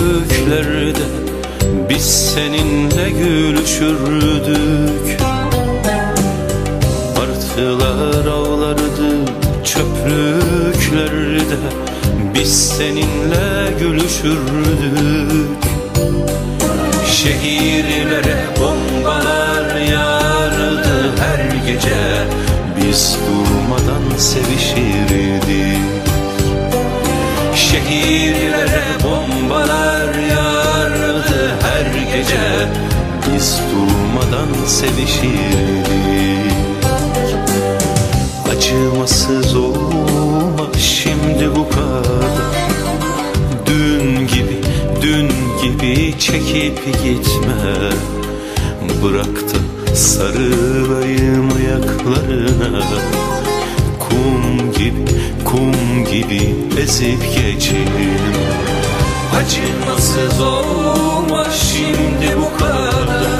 şehirlerde Biz seninle gülüşürdük. Martılar avlardı çöplüklerde Biz seninle gülüşürdük. Şehirlere bombalar yağardı her gece Biz durmadan sevişirdik. Şehirlere durmadan sevişirdik Acımasız olma şimdi bu kadar. Dün gibi, dün gibi çekip gitme. Bırak da sarılayım ayaklarına. Kum gibi, kum gibi ezip geçeyim. Acımasız olma şimdi bu kadar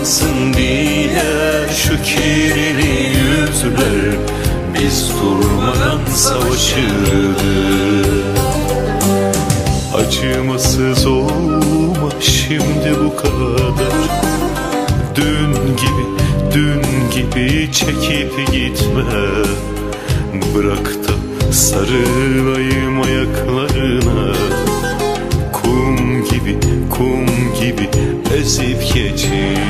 Aydınlansın diye şu kirli yüzler Biz durmadan savaşırdık Acımasız olma şimdi bu kadar. Dün gibi, dün gibi çekip gitme. Bırak da sarılayım ayaklarına. Kum gibi, kum gibi ezip geçeyim